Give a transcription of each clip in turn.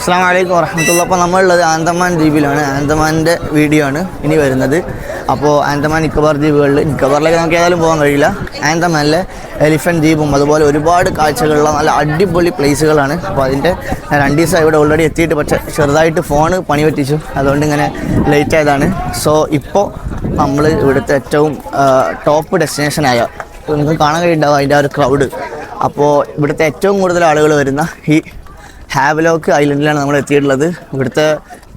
അസ്സാം വലൈക്കും വറഹമത്തുള്ള അപ്പോൾ നമ്മളുള്ളത് ആന്തമാൻ ദ്വീപിലാണ്. ആന്തമാന്റെ വീഡിയോ ആണ് ഇനി വരുന്നത്. അപ്പോൾ ആന്തമാൻ നിക്കോബാർ ദ്വീപുകളിൽ നിക്കോബാറിലേക്ക് നമുക്ക് ഏതായാലും പോകാൻ കഴിയില്ല. ആന്തമാനിലെ എലിഫന്റ് ദ്വീപും അതുപോലെ ഒരുപാട് കാഴ്ചകളുള്ള നല്ല അടിപൊളി പ്ലേസുകളാണ്. അപ്പോൾ അതിന്റെ രണ്ട് ദിവസം ഇവിടെ ഓൾറെഡി എത്തിയിട്ട് പക്ഷേ ചെറുതായിട്ട് ഫോണ് പണി പറ്റിച്ചു. അതുകൊണ്ട് ഇങ്ങനെ ലേറ്റ് ആയതാണ്. സോ ഇപ്പോൾ നമ്മൾ ഇവിടുത്തെ ഏറ്റവും ടോപ്പ് ഡെസ്റ്റിനേഷനായ നിങ്ങൾക്ക് കാണാൻ കഴിയുണ്ടാവും അതിന്റെ ആ ഒരു ക്രൗഡ് അപ്പോൾ ഇവിടുത്തെ ഏറ്റവും കൂടുതൽ ആളുകൾ വരുന്ന ഈ ഹാവലോക്ക് ഐലൻഡിലാണ് നമ്മൾ എത്തിയിട്ടുള്ളത്. ഇവിടുത്തെ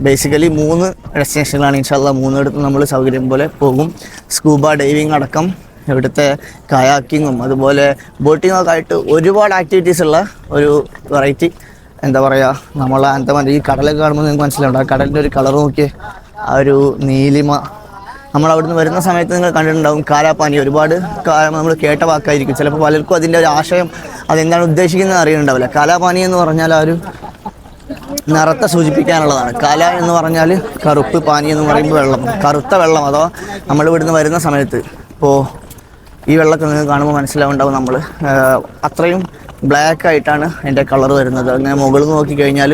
ബേസിക്കലി മൂന്ന് ഡെസ്റ്റിനേഷനുകളാണ് ഇൻഷാല്ല മൂന്നിടത്ത് നമ്മൾ സൗകര്യം പോലെ പോകും. സ്കൂബ ഡൈവിങ് അടക്കം ഇവിടുത്തെ കയാക്കിങ്ങും അതുപോലെ ബോട്ടിങ്ങും ഒക്കെ ആയിട്ട് ഒരുപാട് ആക്ടിവിറ്റീസ് ഉള്ള ഒരു വെറൈറ്റി എന്താ പറയുക നമ്മളെ അന്തമാൻ ഈ കടലൊക്കെ കാണുമ്പോൾ നിങ്ങൾക്ക് മനസ്സിലാവും ആ കടലിന്റെ ഒരു കളർ നോക്കിയേ ആ ഒരു നീലിമ നമ്മൾ അവിടുന്ന് വരുന്ന സമയത്ത് നിങ്ങൾ കണ്ടിട്ടുണ്ടാവും കാലാപ്പാനി ഒരുപാട് നമ്മൾ കേട്ട വാക്കായിരിക്കും. ചിലപ്പോൾ പലർക്കും അതിന്റെ ഒരു ആശയം അതെന്താണ് ഉദ്ദേശിക്കുന്നത് അറിയുന്നുണ്ടാവില്ല കാലാപാനി എന്ന് പറഞ്ഞാൽ ആ ഒരു നിറത്തെ സൂചിപ്പിക്കാനുള്ളതാണ്. കല എന്ന് പറഞ്ഞാൽ കറുപ്പ് പാനി എന്ന് പറയുമ്പോൾ വെള്ളം. കറുത്ത വെള്ളം അഥവാ നമ്മൾ ഇവിടുന്ന് വരുന്ന സമയത്ത്. ഇപ്പോൾ ഈ വെള്ളമൊക്കെ നിങ്ങൾക്ക് കാണുമ്പോൾ മനസ്സിലാവുണ്ടാവും നമ്മൾ അത്രയും ബ്ലാക്ക് ആയിട്ടാണ് അതിന്റെ കളർ വരുന്നത്. അങ്ങനെ മുകളിൽ നോക്കി കഴിഞ്ഞാൽ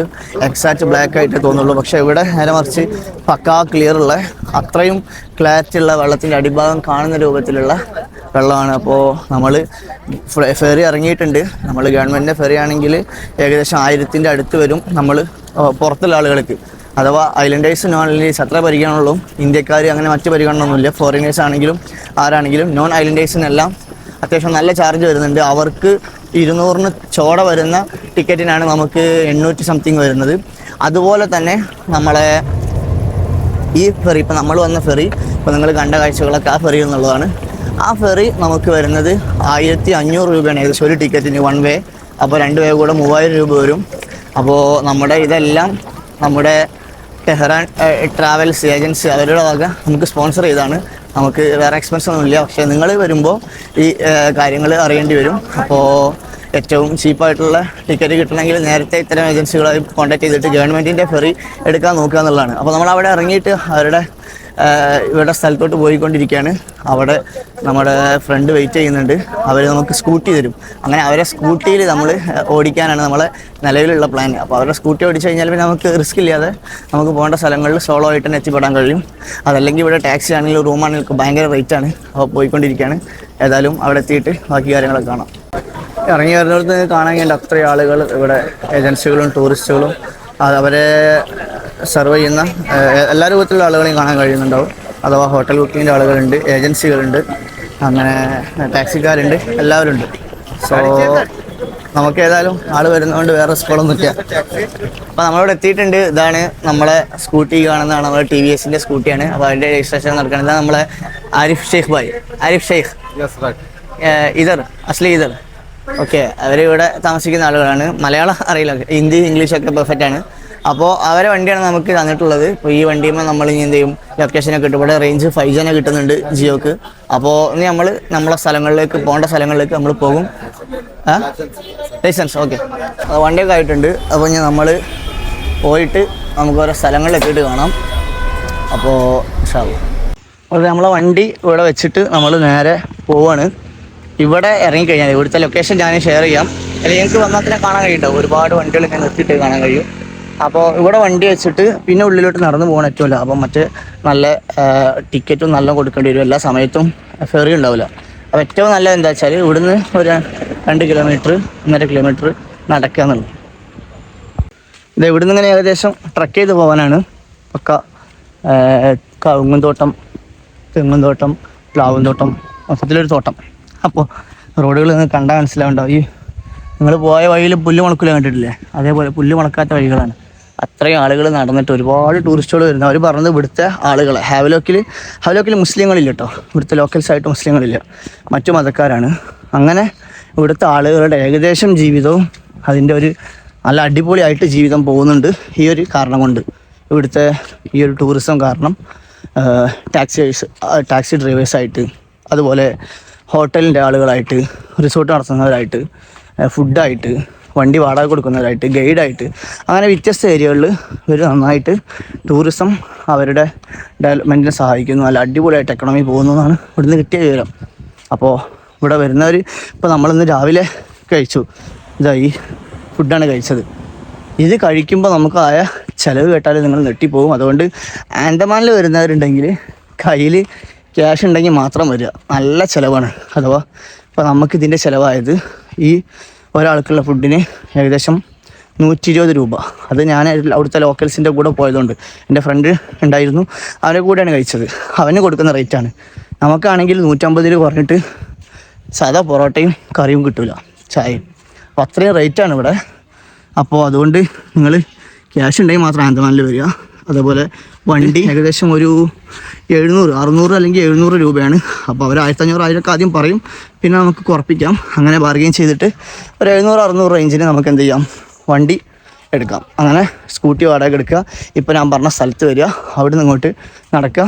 എക്സാക്റ്റ് ബ്ലാക്ക് ആയിട്ടേ തോന്നുള്ളൂ. പക്ഷേ ഇവിടെ നേരെ മറിച്ച് പക്കാ ക്ലിയർ ഉള്ള അത്രയും ക്ലാരിറ്റി ഉള്ള വെള്ളത്തിന്റെ അടിഭാഗം കാണുന്ന രൂപത്തിലുള്ള വെള്ളമാണ്. അപ്പോൾ നമ്മൾ ഫെറി ഇറങ്ങിയിട്ടുണ്ട്. നമ്മൾ ഗവൺമെന്റിന്റെ ഫെറി ആണെങ്കിൽ ഏകദേശം ആയിരത്തിന്റെ അടുത്ത് വരും നമ്മൾ പുറത്തുള്ള ആളുകൾക്ക്. അഥവാ ഐലൻഡേഴ്സ് നോൺ ഐലൻഡേഴ്സ് അത്ര പരിഗണനയുള്ളൂ. ഇന്ത്യക്കാർ അങ്ങനെ മറ്റു പരിഗണനയൊന്നുമില്ല. ഫോറിനേഴ്സ് ആണെങ്കിലും ആരാണെങ്കിലും നോൺ ഐലൻഡേഴ്സിനെല്ലാം അത്യാവശ്യം നല്ല ചാർജ് വരുന്നുണ്ട്. അവർക്ക് ഇരുന്നൂറിന് ചോട വരുന്ന ടിക്കറ്റിനാണ് നമുക്ക് എണ്ണൂറ്റി സംതിങ് വരുന്നത്. അതുപോലെ തന്നെ നമ്മളെ ഈ ഫെറി ഇപ്പം നമ്മൾ വന്ന ഫെറി ഇപ്പം നിങ്ങൾ കണ്ട കാഴ്ചകളൊക്കെ ആ ഫെറി എന്നുള്ളതാണ്. ആ ഫെറി നമുക്ക് വരുന്നത് ആയിരത്തി അഞ്ഞൂറ് രൂപയാണ്. ഏകദേശം ഒരു ടിക്കറ്റിന് വൺ വേ അപ്പോൾ രണ്ട് വേ കൂടെ മൂവായിരം രൂപ വരും. അപ്പോൾ നമ്മുടെ ഇതെല്ലാം നമ്മുടെ ടെഹ്റാൻ ട്രാവൽസ് ഏജൻസി അവരുടെ വക നമുക്ക് സ്പോൺസർ ചെയ്താണ് നമുക്ക് വേറെ എക്സ്പെൻസ് ഒന്നുമില്ല പക്ഷേ നിങ്ങൾ വരുമ്പോൾ ഈ കാര്യങ്ങൾ അറിയേണ്ടി വരും. അപ്പോൾ ഏറ്റവും ചീപ്പായിട്ടുള്ള ടിക്കറ്റ് കിട്ടണമെങ്കിൽ നേരത്തെ ഇത്തരം ഏജൻസികളായി കോൺടാക്ട് ചെയ്തിട്ട് ഗവൺമെന്റിന്റെ ഫെറി എടുക്കാൻ നോക്കുക എന്നുള്ളതാണ്. അപ്പോൾ നമ്മൾ അവിടെ ഇറങ്ങിയിട്ട് അവരുടെ ഇവിടെ സ്ഥലത്തോട്ട് പോയിക്കൊണ്ടിരിക്കുകയാണ്. അവിടെ നമ്മുടെ ഫ്രണ്ട് വെയിറ്റ് ചെയ്യുന്നുണ്ട്. അവർ നമുക്ക് സ്കൂട്ടി തരും. അങ്ങനെ അവരെ സ്കൂട്ടിയിൽ നമ്മൾ ഓടിക്കാനാണ് നമ്മളെ നിലവിലുള്ള പ്ലാൻ അപ്പോൾ അവരുടെ സ്കൂട്ടി ഓടിച്ചു കഴിഞ്ഞാൽ പിന്നെ നമുക്ക് റിസ്ക് ഇല്ലാതെ നമുക്ക് പോകേണ്ട സ്ഥലങ്ങളിൽ സോളോ ആയിട്ട് തന്നെ എത്തിപ്പെടാൻ കഴിയും. അതല്ലെങ്കിൽ ഇവിടെ ടാക്സി ആണെങ്കിലും റൂമാണെങ്കിലും ഭയങ്കര റേറ്റ് ആണ്. അപ്പോൾ പോയിക്കൊണ്ടിരിക്കുകയാണ്. ഏതായാലും അവിടെ എത്തിയിട്ട് ബാക്കി കാര്യങ്ങളൊക്കെ കാണാം. ഇറങ്ങി വരുന്നിടത്ത് കാണാൻ വേണ്ടി അത്രയും ആളുകൾ ഇവിടെ ഏജൻസികളും ടൂറിസ്റ്റുകളും അവരെ സെർവ് ചെയ്യുന്ന എല്ലാ രൂപത്തിലുള്ള ആളുകളെയും കാണാൻ കഴിയുന്നുണ്ടാവും. അഥവാ ഹോട്ടൽ ബുക്കിങ്ങിന്റെ ആളുകളുണ്ട് ഏജൻസികളുണ്ട് അങ്ങനെ ടാക്സിക്കാരുണ്ട് എല്ലാവരും ഉണ്ട് സോ നമുക്ക് ഏതായാലും ആൾ വരുന്നതുകൊണ്ട് വേറെ സ്കൂളൊന്നും ഇല്ല. അപ്പോൾ നമ്മളിവിടെ എത്തിയിട്ടുണ്ട്. ഇതാണ് നമ്മളെ സ്കൂട്ടി കാണുന്നതാണ്. നമ്മുടെ ടി വി എസിന്റെ സ്കൂട്ടിയാണ്. അപ്പോൾ അതിന്റെ രജിസ്ട്രേഷൻ നടക്കുന്നത് നമ്മളെ ആരിഫ് ഷെയ്ഖ് ഭായ്. ആരിഫ് ഷെയ്ഖ്. ഇതർ അസ്ലി ഇതർ. ഓക്കെ അവരിവിടെ താമസിക്കുന്ന ആളുകളാണ്. മലയാളം അറിയില്ല. ഹിന്ദി ഇംഗ്ലീഷൊക്കെ പെർഫെക്റ്റ് ആണ്. അപ്പോൾ അവരെ വണ്ടിയാണ് നമുക്ക് തന്നിട്ടുള്ളത്. ഇപ്പോൾ ഈ വണ്ടിയുമ്പോൾ നമ്മൾ ഇനി എന്ത് ചെയ്യും? ലൊക്കേഷനൊക്കെ കിട്ടും ഇവിടെ റേഞ്ച് ഫൈവ് ജിനെ കിട്ടുന്നുണ്ട് ജിയോക്ക്. അപ്പോൾ ഇനി നമ്മൾ നമ്മളെ സ്ഥലങ്ങളിലേക്ക് പോകേണ്ട സ്ഥലങ്ങളിലേക്ക് നമ്മൾ പോകും. ലൈസൻസ് ഓക്കെ വണ്ടിയൊക്കെ ആയിട്ടുണ്ട്. അപ്പോൾ ഇനി നമ്മൾ പോയിട്ട് നമുക്ക് ഓരോ സ്ഥലങ്ങളിലെത്തിയിട്ട് കാണാം. അപ്പോൾ അപ്പോൾ നമ്മളെ വണ്ടി ഇവിടെ വെച്ചിട്ട് നമ്മൾ നേരെ പോവാണ്. ഇവിടെ ഇറങ്ങിക്കഴിഞ്ഞാൽ ഇവിടുത്തെ ലൊക്കേഷൻ ഞാൻ ഷെയർ ചെയ്യാം. അല്ലെങ്കിൽ ഞങ്ങൾക്ക് വന്നാൽ തന്നെ കാണാൻ കഴിയുണ്ടാവും ഒരുപാട് വണ്ടികൾ ഇങ്ങനെ നിർത്തിയിട്ട് കാണാൻ കഴിയും. അപ്പോൾ ഇവിടെ വണ്ടി വെച്ചിട്ട് പിന്നെ ഉള്ളിലോട്ട് നടന്നു പോകാൻ പറ്റുമല്ലോ അപ്പം മറ്റേ നല്ല ടിക്കറ്റും നല്ല കൊടുക്കേണ്ടി വരും. എല്ലാ സമയത്തും ഫെറി ഉണ്ടാവില്ല. അപ്പോൾ ഏറ്റവും നല്ലത് എന്താ വെച്ചാൽ ഇവിടുന്ന് ഒരു രണ്ട് കിലോമീറ്റർ ഒന്നര കിലോമീറ്റർ നടക്കുക എന്നുള്ളത്. ഇത് ഇവിടുന്ന് ഇങ്ങനെ ഏകദേശം ട്രക്ക് ചെയ്ത് പോകാനാണ്. പക്ക കവുങ്ങും തോട്ടം തെങ്ങും തോട്ടം പ്ലാവും തോട്ടം മൊത്തത്തിലൊരു തോട്ടം. അപ്പോൾ റോഡുകൾ നിങ്ങൾ കണ്ടാൽ മനസ്സിലാവുണ്ടാവും ഈ നിങ്ങൾ പോയ വഴിയിൽ പുല്ല് മുളക്കില്ല കണ്ടിട്ടില്ലേ? അതേപോലെ പുല്ല് മുളക്കാത്ത വഴികളാണ്. അത്രയും ആളുകൾ നടന്നിട്ട് ഒരുപാട് ടൂറിസ്റ്റുകൾ വരുന്നു അവർ പറഞ്ഞത് ഇവിടുത്തെ ആളുകൾ ഹാവലോക്കിൽ ഹാവലോക്കിൽ മുസ്ലിങ്ങളില്ല കേട്ടോ ഇവിടുത്തെ ലോക്കൽസ് ആയിട്ട് മുസ്ലിങ്ങളില്ല. മറ്റു മതക്കാരാണ്. അങ്ങനെ ഇവിടുത്തെ ആളുകളുടെ ഏകദേശം ജീവിതവും അതിന്റെ ഒരു നല്ല അടിപൊളിയായിട്ട് ജീവിതം പോകുന്നുണ്ട് ഈ ഒരു കാരണം കൊണ്ട്. ഇവിടുത്തെ ഈ ഒരു ടൂറിസം കാരണം ടാക്സിയേഴ്സ് ടാക്സി ഡ്രൈവേഴ്സായിട്ട് അതുപോലെ ഹോട്ടലിന്റെ ആളുകളായിട്ട് റിസോർട്ട് നടത്തുന്നവരായിട്ട് ഫുഡായിട്ട് വണ്ടി വാടക കൊടുക്കുന്നവരായിട്ട് ഗൈഡായിട്ട് അങ്ങനെ വ്യത്യസ്ത ഏരിയകളിൽ ഇവർ നന്നായിട്ട് ടൂറിസം അവരുടെ ഡെവലപ്മെന്റിനെ സഹായിക്കുന്നു. അല്ല അടിപൊളിയായിട്ട് എക്കണോമി പോകുന്നു എന്നാണ് ഇവിടുന്ന് കിട്ടിയ വിവരം. അപ്പോൾ ഇവിടെ വരുന്നവർ ഇപ്പോൾ നമ്മളിന്ന് രാവിലെ കഴിച്ചു. ഇതായി ഫുഡാണ് കഴിച്ചത്. ഇത് കഴിക്കുമ്പോൾ നമുക്കായ ചിലവ് കേട്ടാൽ നിങ്ങൾ നെട്ടിപ്പോകും അതുകൊണ്ട് ആൻഡമാനിൽ വരുന്നവരുണ്ടെങ്കിൽ കയ്യിൽ ക്യാഷ് ഉണ്ടെങ്കിൽ മാത്രം വരിക. നല്ല ചിലവാണ്. അഥവാ ഇപ്പോൾ നമുക്കിതിന്റെ ചിലവായത് ഈ ഒരാൾക്കുള്ള ഫുഡിന് ഏകദേശം നൂറ്റി ഇരുപത് രൂപ. അത് ഞാൻ അവിടുത്തെ ലോക്കൽസിന്റെ കൂടെ പോയതുകൊണ്ട് എന്റെ ഫ്രണ്ട് ഉണ്ടായിരുന്നു. അവന്റെ കൂടെയാണ് കഴിച്ചത്. അവന് കൊടുക്കുന്ന റേറ്റാണ് നമുക്കാണെങ്കിൽ നൂറ്റമ്പത് രൂപ പറഞ്ഞിട്ട് സാധാ പൊറോട്ടയും കറിയും കിട്ടില്ല ചായയും അപ്പോൾ അത്രയും റേറ്റാണ് ഇവിടെ. അപ്പോൾ അതുകൊണ്ട് നിങ്ങൾ ക്യാഷ് ഉണ്ടെങ്കിൽ മാത്രം ആന്തമാനിൽ വരിക. അതേപോലെ വണ്ടി ഏകദേശം ഒരു എഴുന്നൂറ് അറുന്നൂറ് അല്ലെങ്കിൽ എഴുന്നൂറ് രൂപയാണ്. അപ്പോൾ അവർ ആയിരത്തഞ്ഞൂറ് ആയിരമൊക്കെ ആദ്യം പറയും. പിന്നെ നമുക്ക് കുറപ്പിക്കാം. അങ്ങനെ ബാർഗെയിൻ ചെയ്തിട്ട് ഒരു എഴുന്നൂറ് അറുന്നൂറ് റേഞ്ചിന് നമുക്ക് എന്ത് ചെയ്യാം? വണ്ടി എടുക്കാം. അങ്ങനെ സ്കൂട്ടി വാടക എടുക്കുക. ഇപ്പോൾ ഞാൻ പറഞ്ഞ സ്ഥലത്ത് വരിക. അവിടെ നിന്ന് ഇങ്ങോട്ട് നടക്കുക.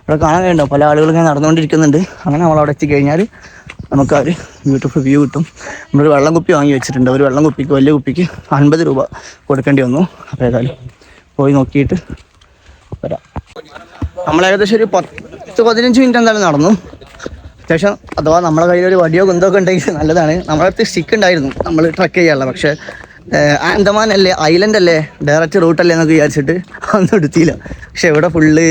ഇവിടെ കാണാൻ കഴിയുണ്ടോ പല ആളുകളും ഇങ്ങനെ നടന്നുകൊണ്ടിരിക്കുന്നുണ്ട്. അങ്ങനെ നമ്മൾ അവിടെ എത്തിക്കഴിഞ്ഞാൽ നമുക്ക് ആ ഒരു ബ്യൂട്ടിഫുൾ വ്യൂ കിട്ടും. നമ്മളൊരു വെള്ളം കുപ്പി വാങ്ങി വെച്ചിട്ടുണ്ട്. ഒരു വെള്ളം കുപ്പിക്ക് വലിയ കുപ്പിക്ക് അൻപത് രൂപ കൊടുക്കേണ്ടി വന്നു. അപ്പോൾ ഏതായാലും പോയി നോക്കിയിട്ട് വരാം. നമ്മൾ ഏകദേശം ഒരു പത്ത് പതിനഞ്ച് മിനിറ്റ് എന്തായാലും നടന്നു. അത്യാവശ്യം അഥവാ നമ്മുടെ കയ്യിൽ ഒരു വടിയോ കുന്തമൊക്കെ ഉണ്ടെങ്കിൽ നല്ലതാണ്. നമ്മളെ അടുത്ത് സ്റ്റിക്ക് ഉണ്ടായിരുന്നു. നമ്മൾ ട്രക്ക് ചെയ്യാനുള്ള. പക്ഷേ ആൻഡമാൻ അല്ലേ ഐലൻഡ് അല്ലേ ഡയറക്റ്റ് റൂട്ടല്ലേ എന്നൊക്കെ വിചാരിച്ചിട്ട് ഒന്നും എടുത്തില്ല. പക്ഷെ ഇവിടെ ഫുള്ള്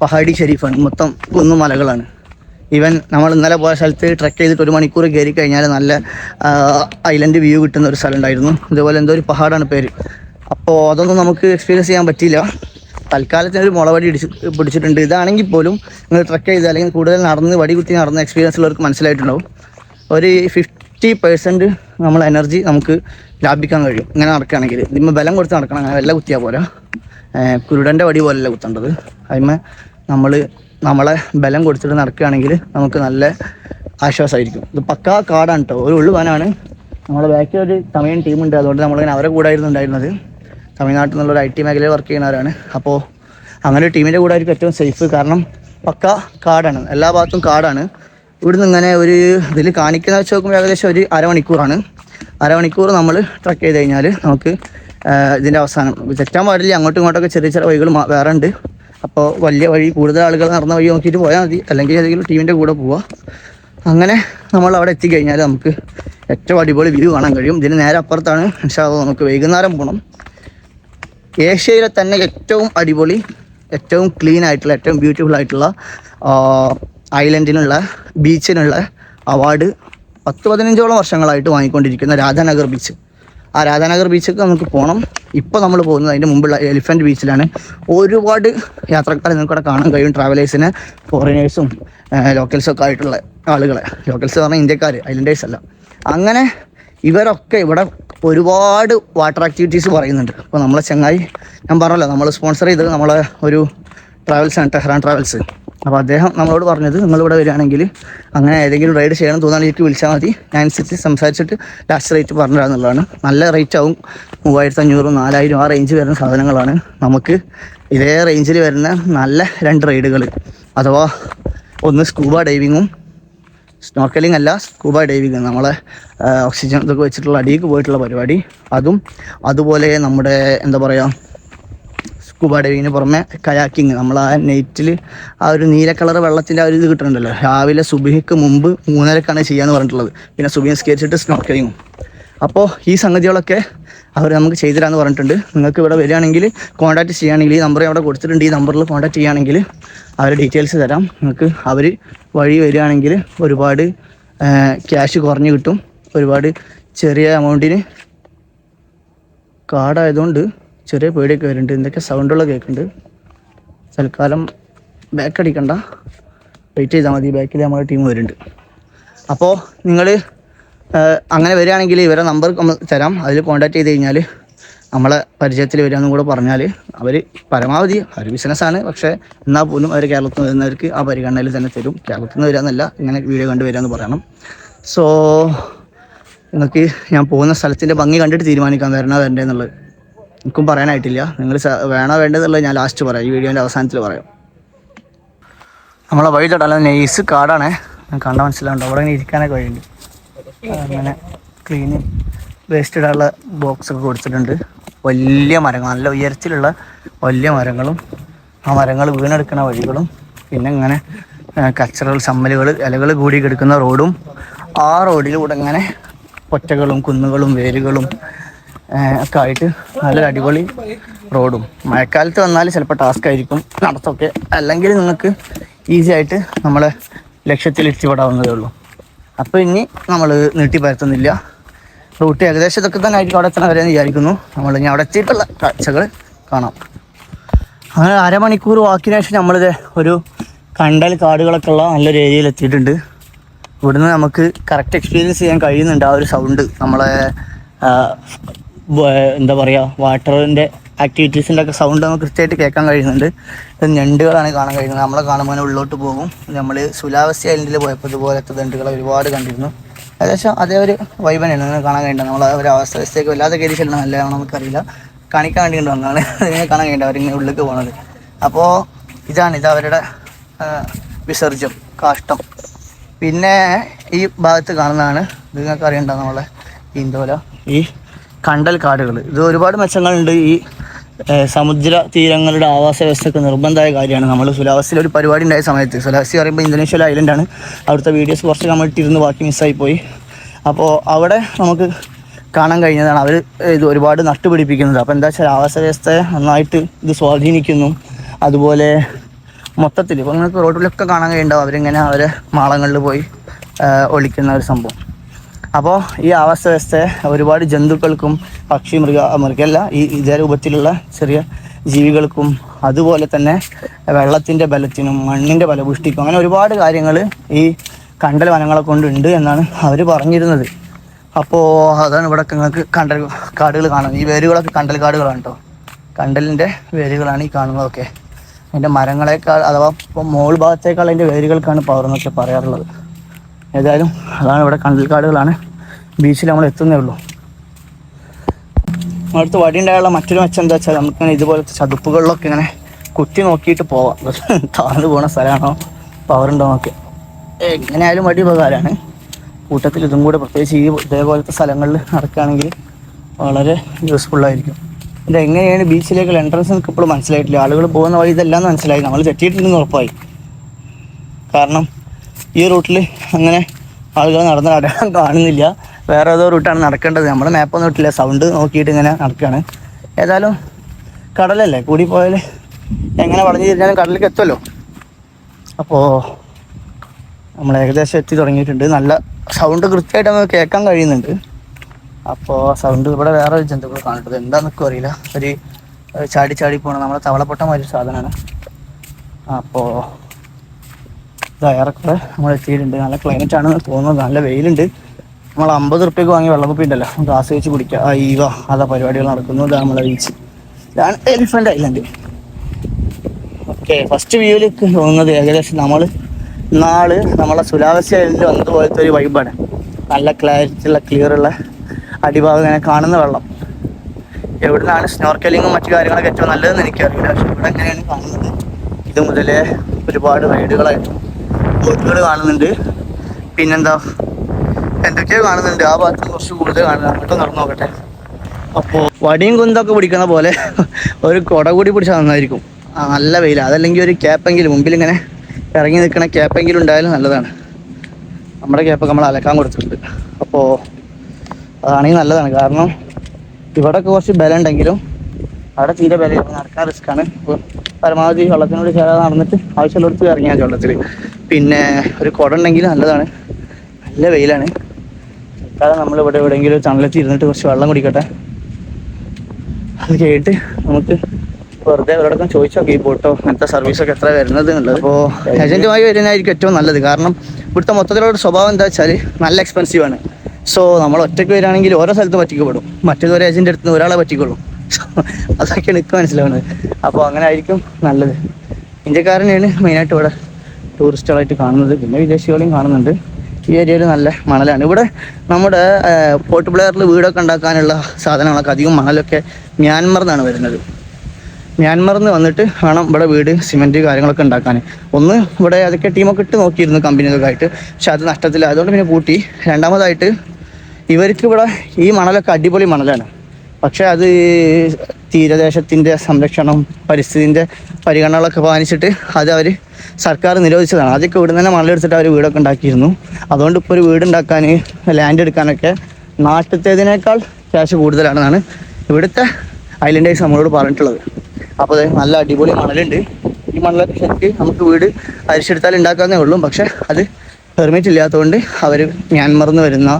പഹാടി ഷെരീഫാണ് മൊത്തം കുന്നും മലകളാണ്. ഈവൻ നമ്മൾ ഇന്നലെ പോയ സ്ഥലത്ത് ട്രക്ക് ചെയ്തിട്ട് ഒരു മണിക്കൂർ കയറി കഴിഞ്ഞാൽ നല്ല ഐലൻഡ് വ്യൂ കിട്ടുന്ന ഒരു സ്ഥലം ഉണ്ടായിരുന്നു. ഇതുപോലെ എന്തോ ഒരു പഹാടാണ് പേര്. അപ്പോൾ അതൊന്നും നമുക്ക് എക്സ്പീരിയൻസ് ചെയ്യാൻ പറ്റിയില്ല. തൽക്കാലത്തിന് ഒരു മുളവടി ഇടിച്ച് പിടിച്ചിട്ടുണ്ട്. ഇതാണെങ്കിൽ പോലും നിങ്ങൾ ട്രക്ക് ചെയ്ത് അല്ലെങ്കിൽ കൂടുതൽ നടന്ന് വടി കുത്തി നടന്ന എക്സ്പീരിയൻസ് ഉള്ളവർക്ക് മനസ്സിലായിട്ടുണ്ടാവും. ഒരു ഫിഫ്റ്റി പെർസെന്റ് നമ്മൾ എനർജി നമുക്ക് ലാഭിക്കാൻ കഴിയും. ഇങ്ങനെ നടക്കുകയാണെങ്കിൽ. ഇതിന്മേൽ ബലം കൊടുത്ത് നടക്കണം. അങ്ങനെ വെല്ല കുത്തിയാൽ പോരാ. കുരുടന്റെ വടി പോലല്ല കുത്തേണ്ടത്. അതിമേ നമ്മൾ നമ്മളെ ബലം കൊടുത്തിട്ട് നടക്കുകയാണെങ്കിൽ നമുക്ക് നല്ല ആശ്വാസമായിരിക്കും. ഇത് പക്കാ കാടാണ് കേട്ടോ ഒരു ഉള്ളുവാനാണ് നമ്മുടെ ബാക്കിൽ ഒരു തമിഴൻ ടീമുണ്ട് അതുകൊണ്ട് നമ്മളിങ്ങനെ അവരെ കൂടെ ആയിരുന്നു ഉണ്ടായിരുന്നത്. തമിഴ്നാട്ടിൽ നിന്നുള്ള ഒരു ഐ ടി മേഖലയിൽ വർക്ക് ചെയ്യുന്നവരാണ്. അപ്പോൾ അങ്ങനെ ടീമിന്റെ കൂടെ ആയിരിക്കും ഏറ്റവും സേഫ് കാരണം പക്ക കാടാണ്. എല്ലാ ഭാഗത്തും കാടാണ്. ഇവിടുന്ന് ഇങ്ങനെ ഒരു ഇതിൽ കാണിക്കുന്ന വെച്ച് നോക്കുമ്പോൾ ഏകദേശം ഒരു അരമണിക്കൂറാണ്. അരമണിക്കൂർ നമ്മൾ ട്രക്ക് ചെയ്ത് കഴിഞ്ഞാൽ നമുക്ക് ഇതിന്റെ അവസാനം. തെറ്റാൻ പാടില്ല. അങ്ങോട്ടും ഇങ്ങോട്ടൊക്കെ ചെറിയ ചെറിയ വഴികൾ വേറെ ഉണ്ട്. അപ്പോൾ വലിയ വഴി കൂടുതൽ ആളുകൾ നടന്ന വഴി നോക്കിയിട്ട് പോയാൽ മതി. അല്ലെങ്കിൽ ഏതെങ്കിലും ടീമിന്റെ കൂടെ പോവുക അങ്ങനെ നമ്മൾ അവിടെ എത്തിക്കഴിഞ്ഞാൽ നമുക്ക് ഏറ്റവും അടിപൊളി വ്യൂ കാണാൻ കഴിയും. ഇതിന് നേരെ അപ്പുറത്താണ് നമുക്ക് വൈകുന്നേരം പോകണം ഏഷ്യയിലെ തന്നെ ഏറ്റവും അടിപൊളി ഏറ്റവും ക്ലീൻ ആയിട്ടുള്ള ഏറ്റവും ബ്യൂട്ടിഫുൾ ആയിട്ടുള്ള ഐലൻഡിനുള്ള ബീച്ചിനുള്ള അവാർഡ് പത്ത് പതിനഞ്ചോളം വർഷങ്ങളായിട്ട് വാങ്ങിക്കൊണ്ടിരിക്കുന്ന രാധാനഗർ ബീച്ച് ആ രാധാനഗർ ബീച്ചൊക്കെ നമുക്ക് പോകണം ഇപ്പോൾ നമ്മൾ പോകുന്നത് അതിന്റെ മുമ്പുള്ള എലിഫന്റ് ബീച്ചിലാണ് ഒരുപാട് യാത്രക്കാരെ നിങ്ങൾക്കവിടെ കാണാൻ കഴിയും ട്രാവലേഴ്സിന് ഫോറിനേഴ്സും ലോക്കൽസൊക്കെ ആയിട്ടുള്ള ആളുകളെ. ലോക്കൽസ് പറഞ്ഞാൽ ഇന്ത്യക്കാർ ഐലൻഡേഴ്സ് അല്ല. അങ്ങനെ ഇവരൊക്കെ ഇവിടെ ഒരുപാട് വാട്ടർ ആക്ടിവിറ്റീസ് പറയുന്നുണ്ട്. അപ്പോൾ നമ്മളെ ചങ്ങായി ഞാൻ പറഞ്ഞല്ലോ നമ്മൾ സ്പോൺസർ ചെയ്തത് നമ്മളെ ഒരു ട്രാവൽസ് ആണ് ടെഹ്റാൻ ട്രാവൽസ് അപ്പോൾ അദ്ദേഹം നമ്മളോട് പറഞ്ഞത് നിങ്ങളിവിടെ വരികയാണെങ്കിൽ അങ്ങനെ ഏതെങ്കിലും റൈഡ് ചെയ്യണം തോന്നാണെങ്കിൽ എനിക്ക് വിളിച്ചാൽ മതി. ഞാൻ അനുസരിച്ച് സംസാരിച്ചിട്ട് ലാസ്റ്റ് റേറ്റ് പറഞ്ഞിടാന്നുള്ളതാണ് നല്ല റേറ്റ് ആവും. മൂവായിരത്തി അഞ്ഞൂറും നാലായിരം ആ റേഞ്ച് വരുന്ന സാധനങ്ങളാണ്. നമുക്ക് ഇതേ റേഞ്ചിൽ വരുന്ന നല്ല രണ്ട് റൈഡുകൾ അഥവാ ഒന്ന് സ്കൂബ ഡൈവിങ്ങും സ്നോർക്കലിംഗ് അല്ല സ്കൂബ ഡൈവിങ് നമ്മളെ ഓക്സിജൻ ഇതൊക്കെ വെച്ചിട്ടുള്ള അടിയിലേക്ക് പോയിട്ടുള്ള പരിപാടി. അതും അതുപോലെ നമ്മുടെ എന്താ പറയുക സ്കൂബ ഡൈവിങ്ങിന് പുറമെ കയാക്കിങ് നമ്മൾ ആ നൈറ്റിൽ ആ ഒരു നീല കളർ വെള്ളത്തിന്റെ ആ ഒരു ഇത് കിട്ടുന്നുണ്ടല്ലോ രാവിലെ സുബിഹിക്ക് മുമ്പ് മൂന്നരക്കാണ് ചെയ്യാന്ന് പറഞ്ഞിട്ടുള്ളത്. പിന്നെ സുബിഹി സ്കേച്ചിട്ട് സ്നോർക്കലിങ്ങും അപ്പോൾ ഈ സംഗതികളൊക്കെ അവർ നമുക്ക് ചെയ്തുതരാമെന്ന് പറഞ്ഞിട്ടുണ്ട്. നിങ്ങൾക്ക് ഇവിടെ വരികയാണെങ്കിൽ കോൺടാക്ട് ചെയ്യുകയാണെങ്കിൽ ഈ നമ്പർ അവിടെ കൊടുത്തിട്ടുണ്ട്. ഈ നമ്പറിൽ കോൺടാക്ട് ചെയ്യുകയാണെങ്കിൽ അവർ ഡീറ്റെയിൽസ് തരാം. നിങ്ങൾക്ക് അവർ വഴി വരികയാണെങ്കിൽ ഒരുപാട് ക്യാഷ് കുറഞ്ഞ് കിട്ടും. ഒരുപാട് ചെറിയ എമൗണ്ടിന് കാർഡായതുകൊണ്ട് ചെറിയ പേടിയൊക്കെ വരുന്നുണ്ട്. എന്തൊക്കെ സൗണ്ടുള്ള കേൾക്കുന്നുണ്ട്. തൽക്കാലം ബാക്ക് അടിക്കണ്ട. വെയിറ്റ് ചെയ്താൽ മതി. ബാക്കിൽ നമ്മുടെ ടീം വരുന്നുണ്ട്. അപ്പോൾ നിങ്ങൾ അങ്ങനെ വരികയാണെങ്കിൽ ഇവരെ നമ്പർ തരാം. അതിൽ കോൺടാക്ട് ചെയ്ത് കഴിഞ്ഞാൽ നമ്മളെ പരിചയത്തിൽ വരികയെന്നും കൂടെ പറഞ്ഞാൽ അവർ പരമാവധി ഒരു ബിസിനസ്സാണ് പക്ഷേ എന്നാൽ പോലും അവർ കേരളത്തിൽ നിന്ന് വരുന്നവർക്ക് ആ പരിഗണനയിൽ തന്നെ തരും. കേരളത്തിൽ നിന്ന് വരാമെന്നല്ല ഇങ്ങനെ വീഡിയോ കണ്ട് വരിക എന്ന് പറയണം. സോ നിങ്ങൾക്ക് ഞാൻ പോകുന്ന സ്ഥലത്തിന്റെ ഭംഗി കണ്ടിട്ട് തീരുമാനിക്കാൻ വരണോ വേണ്ടതെന്നുള്ളത് എനിക്കും പറയാനായിട്ടില്ല. നിങ്ങൾ വേണോ വേണ്ടതെന്നുള്ളത് ഞാൻ ലാസ്റ്റ് പറയാം. ഈ വീഡിയോന്റെ അവസാനത്തിൽ പറയാം. നമ്മളെ വഴി തൊട്ടാലും നെയ്സ് കാടാണ് കണ്ട മനസ്സിലാവുണ്ടോ? അവിടെ ഇങ്ങനെ ഇരിക്കാനൊക്കെ വഴിയുണ്ട്. അങ്ങനെ ക്ലീൻ വേസ്റ്റ് ഇടാനുള്ള ബോക്സ് ഒക്കെ കൊടുത്തിട്ടുണ്ട്. വലിയ മരങ്ങൾ നല്ല ഉയരത്തിലുള്ള വലിയ മരങ്ങളും ആ മരങ്ങൾ വീണെടുക്കുന്ന വഴികളും പിന്നെ ഇങ്ങനെ കച്ചറകൾ ചമ്മലുകൾ ഇലകൾ കൂടി കിടക്കുന്ന റോഡും ആ റോഡിലൂടെ ഇങ്ങനെ ഒറ്റകളും കുന്നുകളും വേരുകളും ഒക്കെ ആയിട്ട് നല്ലൊരു അടിപൊളി റോഡും മഴക്കാലത്ത് വന്നാൽ ചിലപ്പോൾ ടാസ്ക് ആയിരിക്കും നടത്തൊക്കെ അല്ലെങ്കിൽ നിങ്ങൾക്ക് ഈസി ആയിട്ട് നമ്മളെ ലക്ഷ്യത്തിൽ എത്തിപ്പെടാവുന്നതേ ഉള്ളൂ. അപ്പോൾ ഇനി നമ്മൾ നീട്ടി പരത്തുന്നില്ല. റൂട്ട് ഏകദേശം ഇതൊക്കെ തന്നെ ആയിരിക്കും അവിടെ എത്തണം വരെയെന്ന് വിചാരിക്കുന്നു. നമ്മൾ ഇനി അവിടെ എത്തിയിട്ടുള്ള കാഴ്ചകൾ കാണാം. അങ്ങനെ അരമണിക്കൂർ വാക്കിന് ശേഷം നമ്മളിത് ഒരു കണ്ടൽ കാടുകളൊക്കെ ഉള്ള നല്ലൊരു ഏരിയയിൽ എത്തിയിട്ടുണ്ട്. ഇവിടുന്ന് നമുക്ക് കറക്റ്റ് എക്സ്പീരിയൻസ് ചെയ്യാൻ കഴിയുന്നുണ്ട് ആ ഒരു സൗണ്ട് നമ്മളെ എന്താ പറയുക വാട്ടറിന്റെ ആക്ടിവിറ്റീസിന്റെ ഒക്കെ സൗണ്ട് നമുക്ക് കൃത്യമായിട്ട് കേൾക്കാൻ കഴിയുന്നുണ്ട്. ഇത് ഞണ്ടുകളാണ് കാണാൻ കഴിയുന്നത്. നമ്മളെ കാണുമ്പോൾ ഉള്ളോട്ട് പോകും. നമ്മൾ സുലാവസി ഐലൻഡിൽ പോയപ്പോൾ ഇതുപോലത്തെ ഞണ്ടുകളെ ഒരുപാട് കണ്ടിരുന്നു. ഏകദേശം അതേ ഒരു വൈബ് തന്നെയാണ്. കാണാൻ കഴിയുന്നത് നമ്മൾ ഒരു അവസ്ഥ വ്യവസ്ഥയൊക്കെ വല്ലാതെ കയറി ചെല്ലണം. നല്ലതാണോ നമുക്കറിയില്ല. കാണിക്കാൻ വേണ്ടി കൊണ്ട് അതിനെ കാണാൻ കഴിയുന്നത് അവരിങ്ങനെ ഉള്ളിലേക്ക് പോകുന്നത് അപ്പോൾ ഇതാണ് ഇത് അവരുടെ വിസർജ്യം കാഷ്ടം. പിന്നെ ഈ ഭാഗത്ത് കാണുന്നതാണ്. നിങ്ങൾക്ക് അറിയണ്ട നമ്മളെ? ഇന്ദോല ഈ കണ്ടൽ കാടുകൾ. ഇത് ഒരുപാട് മെച്ചങ്ങളുണ്ട്. ഈ സമുദ്ര തീരങ്ങളുടെ ആവാസ വ്യവസ്ഥയ്ക്ക് നിർബന്ധമായ കാര്യമാണ്. നമ്മൾ സുലാവസിൽ ഒരു പരിപാടി ഉണ്ടായ സമയത്ത് സുലാവസി പറയുമ്പോൾ ഇന്തോനേഷ്യയിലെ ആണ്. അവിടുത്തെ വീഡിയോസ് കുറച്ച് നമ്മൾ ഇട്ടിരുന്ന് ബാക്കി മിസ്സായി പോയി. അപ്പോൾ അവിടെ നമുക്ക് കാണാൻ കഴിഞ്ഞതാണ് അവർ ഇത് ഒരുപാട് നട്ടുപിടിപ്പിക്കുന്നത്. അപ്പോൾ എന്താ വെച്ചാൽ ആവാസ വ്യവസ്ഥയെ നന്നായിട്ട് ഇത് സ്വാധീനിക്കുന്നു. അതുപോലെ മൊത്തത്തിൽ ഇപ്പോൾ നിങ്ങൾക്ക് റോഡിലൊക്കെ കാണാൻ കഴിയുണ്ടാവും അവരിങ്ങനെ അവരെ മാളങ്ങളിൽ പോയി ഒളിക്കുന്ന ഒരു സംഭവം. അപ്പോൾ ഈ ആവാസ വ്യവസ്ഥയെ ഒരുപാട് ജന്തുക്കൾക്കും പക്ഷി മൃഗ മൃഗമല്ല ഈ ഇതേ രൂപത്തിലുള്ള ചെറിയ ജീവികൾക്കും അതുപോലെ തന്നെ വെള്ളത്തിന്റെ ബലത്തിനും മണ്ണിന്റെ ബലപുഷ്ടിക്കും അങ്ങനെ ഒരുപാട് കാര്യങ്ങൾ ഈ കണ്ടൽ വനങ്ങളെ കൊണ്ടുണ്ട് എന്നാണ് അവർ പറഞ്ഞിരുന്നത്. അപ്പോൾ അതാണ് ഇവിടെ നിങ്ങൾക്ക് കണ്ടൽ കാടുകൾ കാണുന്നത്. ഈ വേരുകളൊക്കെ കണ്ടൽ കാടുകളാണ് കേട്ടോ. കണ്ടലിന്റെ വേരുകളാണ് ഈ കാണുന്നതൊക്കെ. അതിന്റെ മരങ്ങളെക്കാൾ അഥവാ ഇപ്പോൾ മോൾ ഭാഗത്തേക്കാൾ അതിന്റെ വേരുകൾക്കാണ് പവർ എന്നൊക്കെ പറയാറുള്ളത്. ഏതായാലും അതാണ് ഇവിടെ കണ്ടൽക്കാടുകളാണ് ബീച്ചിൽ നമ്മൾ എത്തുന്നേ ഉള്ളൂ. അടുത്ത് വടി ഉണ്ടായുള്ള മറ്റൊരു മെച്ചം എന്താ വെച്ചാൽ നമുക്കിങ്ങനെ ഇതുപോലത്തെ ചതുപ്പുകളിലൊക്കെ ഇങ്ങനെ കുത്തി നോക്കിയിട്ട് പോവാം. താഴ്ന്നു പോണ സ്ഥലമാണോ? പവറുണ്ടോ നോക്കി എങ്ങനെയായാലും വടി ഉപകാരമാണ്. കൂട്ടത്തിൽ ഇതും കൂടെ പ്രത്യേകിച്ച് ഈ ഇതേപോലത്തെ സ്ഥലങ്ങളിൽ നടക്കുകയാണെങ്കിൽ വളരെ യൂസ്ഫുൾ ആയിരിക്കും. ഇത് എങ്ങനെയാണ് ബീച്ചിലേക്കുള്ള എൻട്രൻസ് എനിക്ക് ഇപ്പോൾ മനസ്സിലായിട്ടില്ല. ആളുകൾ പോകുന്ന വഴി ഇതെല്ലാം മനസ്സിലായി. നമ്മൾ തെറ്റിയിട്ടുണ്ടെന്ന് ഉറപ്പായി. കാരണം ഈ റൂട്ടിൽ അങ്ങനെ ആളുകൾ നടന്ന് അടയാളം കാണുന്നില്ല. വേറെ ഏതോ റൂട്ടാണ് നടക്കേണ്ടത്. നമ്മൾ മാപ്പൊന്നും ഇട്ടില്ല. സൗണ്ട് നോക്കിയിട്ട് ഇങ്ങനെ നടക്കുകയാണ് ഏതായാലും കടലല്ലേ? കൂടി പോയാൽ എങ്ങനെ വളഞ്ഞു തിരിഞ്ഞാലും കടലിലേക്ക് എത്തുമല്ലോ അപ്പോൾ നമ്മൾ ഏകദേശം എത്തി തുടങ്ങിയിട്ടുണ്ട്. നല്ല സൗണ്ട് കൃത്യമായിട്ട് നമുക്ക് കേൾക്കാൻ കഴിയുന്നുണ്ട്. അപ്പോൾ സൗണ്ട് ഇവിടെ വേറെ ഒരു ജന്തുക്കൾ കാണുന്നത് എന്താണെന്നൊക്കെ അറിയില്ല. ഒരു ഒരു ചാടി ചാടി പോകണം നമ്മളെ തവളപ്പൊട്ട മാതിരി സാധനമാണ്. അപ്പോൾ ഏറെക്കുറെ നമ്മൾ എത്തിയിട്ടുണ്ട്. നല്ല ക്ലൈമറ്റ് ആണ് തോന്നുന്നത് നല്ല വെയിലുണ്ട്. നമ്മൾ അമ്പത് റുപ്യക്ക് വാങ്ങി വെള്ളക്കുപ്പി ഉണ്ടല്ലോ. നമുക്ക് ആസ്വദിച്ച് കുടിക്കുക ആ ഈവ അതാ പരിപാടികൾ നടക്കുന്നു. ഇതാ നമ്മളെ ബീച്ച് ഇതാണ് എലിഫന്റ് ഐലൻഡ് ഓക്കെ ഫസ്റ്റ് വ്യൂവിലേക്ക് തോന്നുന്നത് ഏകദേശം നമ്മൾ നാൾ നമ്മളെ സുലാവസി ഐലൻഡിൽ വന്നതുപോലത്തെ ഒരു വൈബാണ് നല്ല ക്ലാരിറ്റി ഉള്ള ക്ലിയർ ഉള്ള അടിഭാഗം ഇങ്ങനെ കാണുന്ന വെള്ളം. എവിടുന്നാണ് സ്നോർക്കലിങ്ങും മറ്റു കാര്യങ്ങളൊക്കെ ഏറ്റവും നല്ലതെന്ന് എനിക്കറിയില്ല. പക്ഷെ ഇവിടെ എങ്ങനെയാണ് കാണുന്നത്? ഇത് മുതലേ ഒരുപാട് റൈഡുകളായിട്ടും ബോട്ടുകൾ കാണുന്നുണ്ട്. പിന്നെന്താ? എന്തൊക്കെയോ കാണുന്നുണ്ട്. ആ ഭാഗത്ത് കുറച്ച് കൂടുതൽ കാണുന്നത് അങ്ങോട്ട് നടന്നു നോക്കട്ടെ. അപ്പോൾ വടിയും കുന്തൊക്കെ പിടിക്കുന്ന പോലെ ഒരു കുട കൂടി പിടിച്ചാൽ നന്നായിരിക്കും. നല്ല വെയിൽ അതല്ലെങ്കിൽ ഒരു ക്യാപ്പെങ്കിലും മുമ്പിൽ ഇങ്ങനെ ഇറങ്ങി നിൽക്കുന്ന ക്യാപ്പെങ്കിലും ഉണ്ടായാലും നല്ലതാണ്. നമ്മുടെ ക്യാപ്പൊക്കെ നമ്മൾ അലക്കാൻ കൊടുത്തിട്ടുണ്ട്. അപ്പോൾ അതാണെങ്കിൽ നല്ലതാണ്. കാരണം ഇവിടെയൊക്കെ കുറച്ച് ബലം ഉണ്ടെങ്കിലും അവിടെ തീരെ ബലം നടക്കാൻ റിസ്ക് ആണ്. അപ്പോൾ പരമാവധി വെള്ളത്തിനോട് ചേരാതെ നടന്നിട്ട് ആവശ്യമുള്ളിടത്ത് ഇറങ്ങിയാൽ വെള്ളത്തിൽ പിന്നെ ഒരു കുട ഉണ്ടെങ്കിൽ നല്ലതാണ്. നല്ല വെയിലാണ്. കാരണം നമ്മൾ ഇവിടെ എവിടെയെങ്കിലും ചണലത്തി ഇരുന്നിട്ട് കുറച്ച് വെള്ളം കുടിക്കട്ടെ. അത് കേട്ട് നമുക്ക് വെറുതെ അവരോടൊക്കെ ചോദിച്ചു നോക്കി ഈ ബോട്ടോ അങ്ങനത്തെ സർവീസൊക്കെ എത്ര വരുന്നത് എന്നുള്ളത്. അപ്പോൾ ഏജന്റുമായി വരുന്നതായിരിക്കും ഏറ്റവും നല്ലത്. കാരണം ഇവിടുത്തെ മൊത്തത്തിലുള്ള സ്വഭാവം എന്താ വെച്ചാൽ നല്ല എക്സ്പെൻസീവ് ആണ്. സോ നമ്മൾ ഒറ്റയ്ക്ക് വരികയാണെങ്കിൽ ഓരോ സ്ഥലത്ത് പറ്റിക്കപ്പെടും. മറ്റേത് ഒരു ഏജന്റ് അടുത്ത് ഒരാളെ പറ്റിക്കൊള്ളും അതൊക്കെയാണ് എനിക്ക് മനസ്സിലാവുന്നത്. അപ്പോൾ അങ്ങനെ ആയിരിക്കും നല്ലത്. ഇന്ത്യക്കാരനെയാണ് മെയിനായിട്ട് ഇവിടെ ടൂറിസ്റ്റുകളായിട്ട് കാണുന്നത് പിന്നെ വിദേശികളെയും കാണുന്നുണ്ട്. ഈ ഏരിയയിൽ നല്ല മണലാണ്. ഇവിടെ നമ്മുടെ പോർട്ട് ബ്ലെയറിൽ വീടൊക്കെ ഉണ്ടാക്കാനുള്ള സാധനങ്ങളൊക്കെ അധികം മണലൊക്കെ മ്യാൻമറിൽ നിന്നാണ് വരുന്നത്. മ്യാൻമറിൽ നിന്ന് വന്നിട്ട് വേണം ഇവിടെ വീട് സിമെന്റ് കാര്യങ്ങളൊക്കെ ഉണ്ടാക്കാൻ. ഒന്ന് ഇവിടെ അതൊക്കെ ടീമൊക്കെ ഇട്ട് നോക്കിയിരുന്നു കമ്പനികളൊക്കെ ആയിട്ട്. പക്ഷെ അത് നഷ്ടത്തില്ല അതുകൊണ്ട് പിന്നെ കൂട്ടി. രണ്ടാമതായിട്ട് ഇവർക്ക് ഇവിടെ ഈ മണലൊക്കെ അടിപൊളി മണലാണ്. പക്ഷേ അത് തീരദേശത്തിന്റെ സംരക്ഷണം പരിസ്ഥിതിന്റെ പരിഗണനകളൊക്കെ പാലിച്ചിട്ട് അത് അവർ സർക്കാർ നിരോധിച്ചതാണ്. ആദ്യമൊക്കെ ഇവിടെ തന്നെ മണലെടുത്തിട്ട് അവർ വീടൊക്കെ ഉണ്ടാക്കിയിരുന്നു. അതുകൊണ്ട് ഇപ്പോൾ ഒരു വീട് ഉണ്ടാക്കാൻ ലാൻഡ് എടുക്കാനൊക്കെ നാട്ടിലത്തേതിനേക്കാൾ ക്യാഷ് കൂടുതലാണെന്നാണ് ഇവിടുത്തെ ഐലൻഡേഴ്സ് നമ്മളോട് പറഞ്ഞിട്ടുള്ളത്. അപ്പോൾ അത് നല്ല അടിപൊളി മണലുണ്ട്. ഈ മണലൊക്കെ ശരിക്ക് നമുക്ക് വീട് അരിച്ചെടുത്താൽ ഉണ്ടാക്കാവുന്നേ ഉള്ളൂ. പക്ഷേ അത് പെർമിറ്റ് ഇല്ലാത്തതുകൊണ്ട് അവർ മ്യാൻമറിൽ നിന്ന് വരുന്ന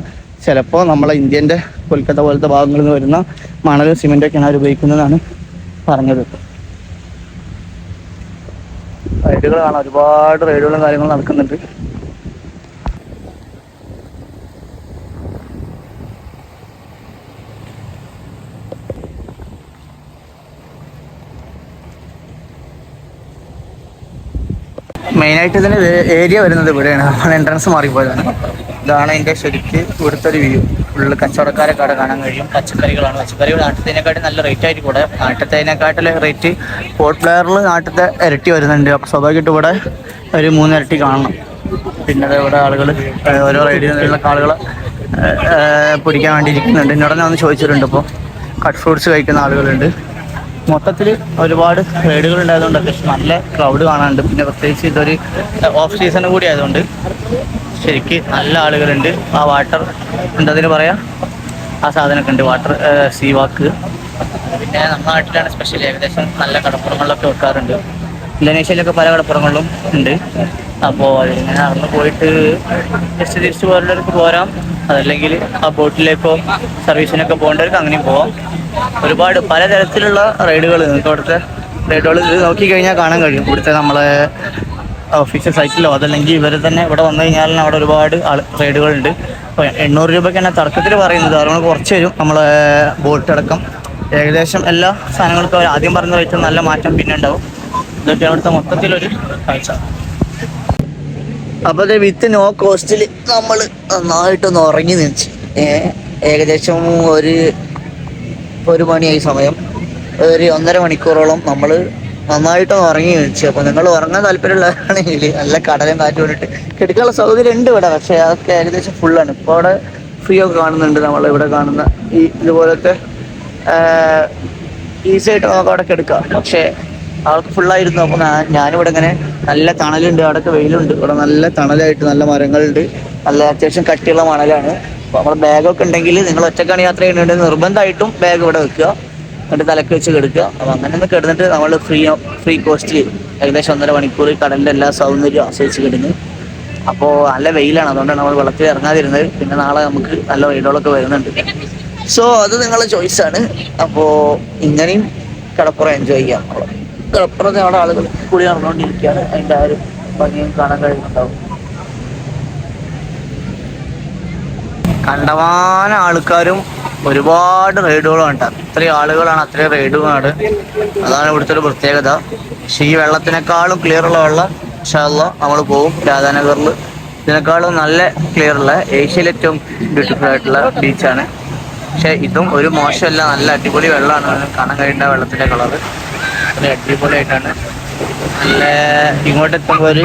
ചിലപ്പോൾ നമ്മളെ ഇന്ത്യന്റെ കൊൽക്കത്ത പോലത്തെ ഭാഗങ്ങളിൽ നിന്ന് വരുന്ന മണലും സിമെന്റൊക്കെയാണ് അവർ ഉപയോഗിക്കുന്നതെന്നാണ് പറഞ്ഞത്. റൈഡുകൾ കാണാം ഒരുപാട് റൈഡുകളും കാര്യങ്ങളും നടക്കുന്നുണ്ട്. മെയിനായിട്ട് ഇതിന് ഏരിയ വരുന്നത് ഇവിടെയാണ്. നമ്മൾ എൻട്രൻസ് മാറിപ്പോയതാണ്. ഇതാണ് എന്റെ ശരിക്ക് ഇവിടുത്തെ ഒരു വ്യൂ ഫുള്ള് കച്ചവടക്കാരെ കട കാണാൻ കഴിയും. പച്ചക്കറികളാണ്. പച്ചക്കറികൾ നാട്ടിലത്തേനെക്കാട്ടും നല്ല റേറ്റ് ആയിരിക്കും ഇവിടെ. നാട്ടിലത്തേനെക്കാട്ടിലെ റേറ്റ് പോർട്ട് പ്ലെയറിൽ നാട്ടിലത്തെ ഇരട്ടി വരുന്നുണ്ട്. അപ്പോൾ സ്വാഭാവികമായിട്ട് ഇവിടെ ഒരു മൂന്നിരട്ടി കാണണം. പിന്നെ ഇവിടെ ആളുകൾ ഓരോ റൈഡിനുള്ള ആളുകൾ പിടിക്കാൻ വേണ്ടി ഇരിക്കുന്നുണ്ട്. എന്നോട് ഞാൻ ഒന്ന് ചോദിച്ചിട്ടുണ്ട് ഇപ്പോൾ കട്ട് ഫ്രൂട്ട്സ് കഴിക്കുന്ന ആളുകളുണ്ട്. മൊത്തത്തിൽ ഒരുപാട് റൈഡുകൾ ഉണ്ടായതുകൊണ്ട് അത്യാവശ്യം നല്ല ക്രൗഡ് കാണാനുണ്ട്. പിന്നെ പ്രത്യേകിച്ച് ഇതൊരു ഓഫ് സീസൺ കൂടി ആയതുകൊണ്ട്. ശരിക്ക് നല്ല ആളുകളുണ്ട്. ആ വാട്ടർ എന്തതിന് പറയാം? ആ സാധനമൊക്കെ ഉണ്ട്. വാട്ടർ സീ വാക്ക് പിന്നെ നമ്മുടെ നാട്ടിലാണ് സ്പെഷ്യൽ ഏകദേശം നല്ല കടപ്പുറങ്ങളിലൊക്കെ വെക്കാറുണ്ട്. ഇന്തോനേഷ്യയിലൊക്കെ പല കടപ്പുറങ്ങളിലും ഉണ്ട്. അപ്പോൾ അതിങ്ങനെ നടന്ന് പോയിട്ട് ജസ്റ്റ് തിരിച്ച് പോരുന്നവർക്ക് പോരാം. അതല്ലെങ്കിൽ ആ ബോട്ടിലേക്കോ സർവീസിനൊക്കെ പോകേണ്ടവർക്ക് അങ്ങനെയും പോവാം. ഒരുപാട് പലതരത്തിലുള്ള റൈഡുകൾ നിങ്ങൾക്ക് അവിടുത്തെ റൈഡുകൾ നോക്കിക്കഴിഞ്ഞാൽ കാണാൻ കഴിയും. ഇവിടുത്തെ നമ്മളെ ഒഫീഷ്യൽ സൈറ്റിലോ അതല്ലെങ്കിൽ ഇവർ തന്നെ ഇവിടെ വന്നു കഴിഞ്ഞാൽ അവിടെ ഒരുപാട് ആൾ റൈഡുകളുണ്ട് അപ്പോൾ എണ്ണൂറ് രൂപയ്ക്ക് തന്നെ തർക്കത്തിൽ പറയുന്നത്. അതുകൊണ്ട് കുറച്ച് വരും നമ്മൾ ബോട്ട് അടക്കം. ഏകദേശം എല്ലാ സാധനങ്ങൾക്കും അവർ ആദ്യം പറഞ്ഞ റേറ്റ് നല്ല മാറ്റം പിന്നെ ഉണ്ടാവും. ഇതൊക്കെ അവിടുത്തെ മൊത്തത്തിലൊരു കാഴ്ച. അപ്പോൾ അത് വിത്ത് നോ കോസ്റ്റിൽ നമ്മൾ നന്നായിട്ടൊന്ന് ഉറങ്ങി നിന്നിച്ച്. ഏകദേശം ഒരു ഒരു മണിയായി സമയം. ഒരു ഒന്നര മണിക്കൂറോളം നമ്മൾ നന്നായിട്ടൊന്ന് ഉറങ്ങി വെച്ചു അപ്പോൾ നിങ്ങൾ ഉറങ്ങാൻ താല്പര്യമുള്ളവരാണെങ്കിൽ നല്ല കടലും കാറ്റും കൊണ്ടിട്ട് കിടക്കാനുള്ള സൗകര്യം ഉണ്ട് ഇവിടെ. പക്ഷേ അതൊക്കെ ഏകദേശം ഫുള്ളാണ് ഇപ്പോൾ അവിടെ ഫ്രീ ഒക്കെ കാണുന്നുണ്ട് നമ്മൾ ഇവിടെ കാണുന്ന ഈ ഇതുപോലത്തെ ഈസി ആയിട്ട് നമുക്ക് അവിടെ കിടക്കാം. പക്ഷേ അവർക്ക് ഫുള്ളായിരുന്നു അപ്പോൾ ഞാനിവിടെ ഇങ്ങനെ നല്ല തണലുണ്ട്. അവിടെയൊക്കെ വെയിലുണ്ട്. ഇവിടെ നല്ല തണലായിട്ട് നല്ല മരങ്ങളുണ്ട്. നല്ല അത്യാവശ്യം കട്ടിയുള്ള മണലാണ്. അപ്പോൾ നമ്മുടെ ബാഗൊക്കെ ഉണ്ടെങ്കിൽ നിങ്ങൾ ഒറ്റക്കാണ് യാത്ര ചെയ്യുന്നുണ്ടെങ്കിൽ നിർബന്ധമായിട്ടും ബാഗ് ഇവിടെ വെക്കുക. എന്നിട്ട് തലക്ക് വെച്ച് കിടക്കുക. അപ്പോൾ അങ്ങനെ ഒന്ന് കിടന്നിട്ട് നമ്മൾ ഫ്രീ ഫ്രീ കോസ്റ്റിൽ ഏകദേശം ഒന്നര മണിക്കൂർ കടലിന്റെ എല്ലാ സൗന്ദര്യവും ആസ്വദിച്ച് കിടന്നു. അപ്പോൾ നല്ല വെയിലാണ്. അതുകൊണ്ടാണ് നമ്മൾ വെള്ളത്തിൽ ഇറങ്ങാതിരുന്നത്. പിന്നെ നാളെ നമുക്ക് നല്ല റൈഡുകളൊക്കെ വരുന്നുണ്ട്. സോ അത് നിങ്ങളുടെ ആണ്. അപ്പോൾ ഇങ്ങനെയും കടപ്പുറം എൻജോയ് ചെയ്യാം. കടപ്പുറത്ത് അവിടെ ആളുകൾ കൂടി നടന്നുകൊണ്ടിരിക്കുകയാണ്. അതിന്റെ ആ ഒരു ഭംഗിയും കാണാൻ കഴിയുന്നുണ്ടാവും കണ്ടമാന ആൾക്കാരും ഒരുപാട് റൈഡുകളും ഉണ്ട് അത്രയും ആളുകളാണ് അത്രയും റൈഡുകളാണ് അതാണ് ഇവിടുത്തെ ഒരു പ്രത്യേകത. പക്ഷേ ഈ വെള്ളത്തിനേക്കാളും ക്ലിയർ ഉള്ള വെള്ളം ഇൻഷാല്ല നമ്മൾ പോകും രാധാനഗറിൽ ഇതിനേക്കാളും നല്ല ക്ലിയർ ഉള്ള ഏഷ്യയിലെ ഏറ്റവും ബ്യൂട്ടിഫുൾ ആയിട്ടുള്ള ബീച്ചാണ് പക്ഷേ ഇതും ഒരു മോശമല്ല നല്ല അടിപൊളി വെള്ളമാണ്. കാണാൻ കഴിയേണ്ട വെള്ളത്തിന്റെ കളറ് നല്ല അടിപൊളിയായിട്ടാണ്. നല്ല ഇങ്ങോട്ടെത്തുമ്പോൾ ഒരു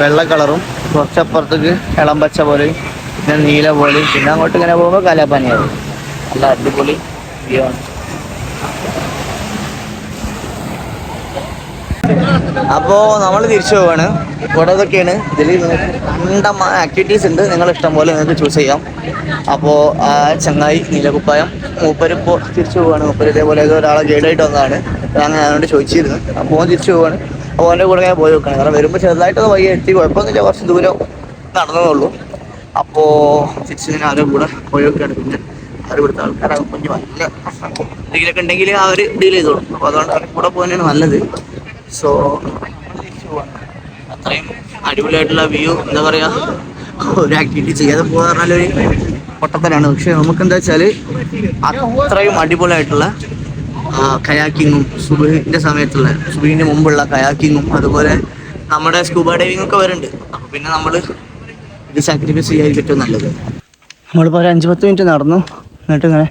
വെള്ള കളറും കുറച്ചപ്പുറത്തേക്ക് ഇളം പച്ച പോലെയും പിന്നെ നീല പോലെയും പിന്നെ അങ്ങോട്ട് ഇങ്ങനെ പോകുമ്പോൾ കലാപാനിയാവും നല്ല അടിപൊളി വ്യൂ ആണ്. നമ്മൾ തിരിച്ചു പോവാണ്. ഇവിടെ ഇതൊക്കെയാണ്. ഇതിൽ നിങ്ങൾക്ക് കണ്ട ആക്ടിവിറ്റീസ് ഉണ്ട്. നിങ്ങൾ ഇഷ്ടം പോലെ നിങ്ങൾക്ക് ചൂസ് ചെയ്യാം. അപ്പോൾ ആ ചങ്ങായി നീലകുപ്പായം മൂപ്പരിപ്പോ തിരിച്ചു പോവാണ്. മൂപ്പര് ഇതേപോലെ ഒരാളെ ഗൈഡായിട്ട് വന്നതാണ്. ഞാൻ അതുകൊണ്ട് ചോദിച്ചിരുന്നു. അപ്പോൾ തിരിച്ചു പോവാണ്. അപ്പോൾ അവന്റെ കൂടെ ഞാൻ പോയി നോക്കണം കാരണം വരുമ്പോൾ ചെറുതായിട്ടൊന്ന് വയ്യ എത്തി. കുഴപ്പമൊന്നുമില്ല. കുറച്ച് ദൂരം നടന്നതുള്ളൂ അപ്പോൾ തിരിച്ച് ഞാൻ അവരുടെ കൂടെ പോയൊക്കെ എടുത്തിട്ട് അവർ ഇവിടുത്തെ ആൾക്കാരാകും കുഞ്ഞ് നല്ല എന്തെങ്കിലുമൊക്കെ ഉണ്ടെങ്കിൽ അവർ ഡീൽ ചെയ്തോളും. അപ്പോൾ അതുകൊണ്ട് അവരുടെ കൂടെ പോകുന്നതാണ് നല്ലത്. സോ അത്രയും അടിപൊളിയായിട്ടുള്ള വ്യൂ എന്താ പറയാ ഒരു ആക്ടിവിറ്റി ചെയ്യാതെ പോകാൻ പറഞ്ഞാൽ ഒരു പൊട്ടത്തരാണ്. പക്ഷെ നമുക്ക് എന്താ വെച്ചാൽ അത്രയും അടിപൊളിയായിട്ടുള്ള കയാക്കിങ്ങും സുബിന്റെ സമയത്തുള്ള സുബിന്റെ മുമ്പുള്ള കയാക്കിങ്ങും അതുപോലെ നമ്മുടെ സ്കൂബ ഡൈവിംഗ് ഒക്കെ വരുന്നുണ്ട്. അപ്പൊ പിന്നെ നമ്മൾ ഇത് സാക്രിഫൈസ് ചെയ്യാതിരിക്കും ഏറ്റവും നല്ലത്? നമ്മളിപ്പോൾ ഒരു അഞ്ച് പത്ത് മിനിറ്റ് നടന്നു. എന്നിട്ട് ഇങ്ങനെ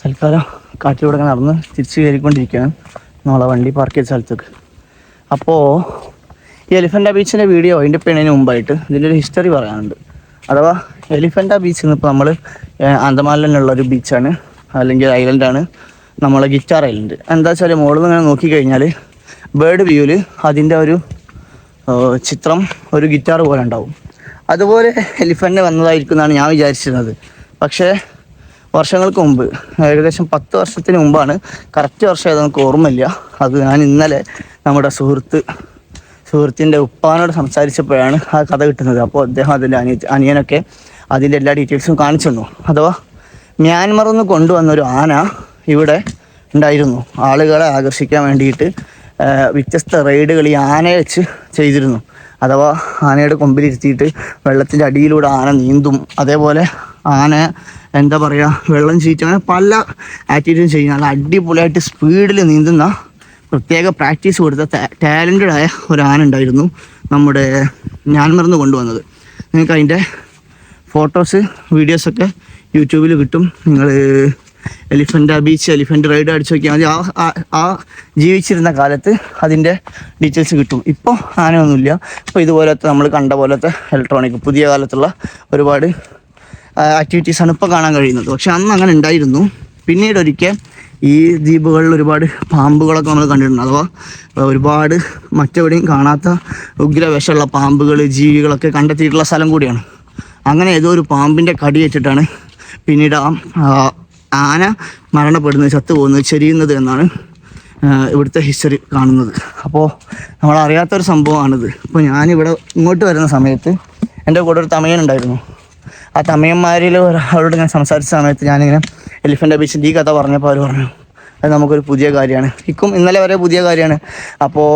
തൽക്കാലം കാട്ടിലൂടെ നടന്ന് തിരിച്ച് കയറിക്കൊണ്ടിരിക്കുകയാണ്. നമ്മളെ വണ്ടി പാർക്ക് ചെയ്ത സ്ഥലത്തേക്ക്. അപ്പോൾ ഈ എലിഫന്റ ബീച്ചിന്റെ വീഡിയോ അതിന്റെ പെണ്ണിന് മുമ്പായിട്ട് ഇതിന്റെ ഒരു ഹിസ്റ്ററി പറയാനുണ്ട്. അഥവാ എലിഫന്റ ബീച്ച് ഇപ്പോൾ നമ്മൾ ആന്തമാനിലുള്ള ഒരു ബീച്ചാണ് അല്ലെങ്കിൽ ഐലൻഡാണ് നമ്മളെ ഗിറ്റാർ ഐലൻഡ് എന്താ വെച്ചാൽ മുകളിൽ നിന്ന് ഇങ്ങനെ നോക്കിക്കഴിഞ്ഞാൽ ബേർഡ് വ്യൂവിൽ അതിന്റെ ഒരു ചിത്രം ഒരു ഗിറ്റാർ പോലെ ഉണ്ടാവും. അതുപോലെ എലിഫന്റ് വന്നതായിരിക്കും എന്നാണ് ഞാൻ വിചാരിച്ചിരുന്നത്. പക്ഷേ വർഷങ്ങൾക്ക് മുമ്പ് ഏകദേശം പത്ത് വർഷത്തിന് മുമ്പാണ് കറക്റ്റ് വർഷം അത് നമുക്ക് ഓർമ്മയില്ല. അത് ഞാൻ ഇന്നലെ നമ്മുടെ സുഹൃത്ത് സുഹൃത്തിന്റെ ഉപ്പാനോട് സംസാരിച്ചപ്പോഴാണ് ആ കഥ കിട്ടുന്നത്. അപ്പോൾ അദ്ദേഹം അതിന്റെ അനിയ അനിയനൊക്കെ അതിന്റെ എല്ലാ ഡീറ്റെയിൽസും കാണിച്ചു തന്നു. അഥവാ മ്യാൻമറിൽ നിന്ന് കൊണ്ടുവന്ന ഒരു ആന ഇവിടെ ഉണ്ടായിരുന്നു. ആളുകളെ ആകർഷിക്കാൻ വേണ്ടിയിട്ട് വ്യത്യസ്ത റൈഡുകൾ ഈ ആനയെ വെച്ച് ചെയ്തിരുന്നു. അഥവാ ആനയുടെ കൊമ്പിലിരുത്തിയിട്ട് വെള്ളത്തിന്റെ അടിയിലൂടെ ആന നീന്തും. അതേപോലെ ആന എന്താ പറയുക വെള്ളം ചീറ്റും. അങ്ങനെ പല ആക്ടിവിറ്റീസും ചെയ്യും. നല്ല അടിപൊളിയായിട്ട് സ്പീഡിൽ നീന്തുന്ന പ്രത്യേക പ്രാക്ടീസ് കൊടുത്ത ടാലന്റഡ് ആയ ഒരു ആന ഉണ്ടായിരുന്നു നമ്മുടെ ഞാൻമറന്ന് കൊണ്ടുവന്നത്. നിങ്ങൾക്ക് അതിന്റെ ഫോട്ടോസ് വീഡിയോസൊക്കെ യൂട്യൂബിൽ കിട്ടും. നിങ്ങൾ എലിഫന്റ് ബീച്ച് എലിഫന്റ് റൈഡ് അടിച്ച് നോക്കിയാൽ മതി. ആ ആ- ജീവിച്ചിരുന്ന കാലത്ത് അതിന്റെ ഡീറ്റെയിൽസ് കിട്ടും. ഇപ്പോൾ ആനയൊന്നുമില്ല ഇപ്പോൾ ഇതുപോലത്തെ നമ്മൾ കണ്ട പോലത്തെ ഇലക്ട്രോണിക് പുതിയ കാലത്തുള്ള ഒരുപാട് ആക്ടിവിറ്റീസാണ് ഇപ്പോൾ കാണാൻ കഴിയുന്നത്. പക്ഷെ അന്ന് അങ്ങനെ ഉണ്ടായിരുന്നു. പിന്നീട് ഒരിക്കൽ ഈ ദ്വീപുകളിൽ ഒരുപാട് പാമ്പുകളൊക്കെ നമ്മൾ കണ്ടിട്ടുണ്ട്. അഥവാ ഒരുപാട് മറ്റെവിടെയും കാണാത്ത ഉഗ്രവേഷമുള്ള പാമ്പുകൾ ജീവികളൊക്കെ കണ്ടെത്തിയിട്ടുള്ള സ്ഥലം കൂടിയാണ്. അങ്ങനെ ഏതോ ഒരു പാമ്പിന്റെ കടിയേറ്റിട്ടാണ് പിന്നീട് ആ, ആന മരണപ്പെടുന്നത് ചത്തുപോകുന്നത് ചെരിയുന്നത് എന്നാണ് ഇവിടുത്തെ ഹിസ്റ്ററി കാണുന്നത്. അപ്പോൾ നമ്മൾ അറിയാത്തൊരു സംഭവമാണിത്. ഇപ്പോൾ ഞാനിവിടെ ഇങ്ങോട്ട് വരുന്ന സമയത്ത് എന്റെ കൂടെ ഒരു തമയൻ ഉണ്ടായിരുന്നു. ആ തമയന്മാരിൽ ഒരാളോട് ഞാൻ സംസാരിച്ച സമയത്ത് ഞാനിങ്ങനെ എലിഫന്റ് ബീച്ചിന്റെ ഈ കഥ പറഞ്ഞപ്പോൾ അവർ പറഞ്ഞു അത് നമുക്കൊരു പുതിയ കാര്യമാണ്. ഇക്കും ഇന്നലെ വരെ പുതിയ കാര്യമാണ്. അപ്പോൾ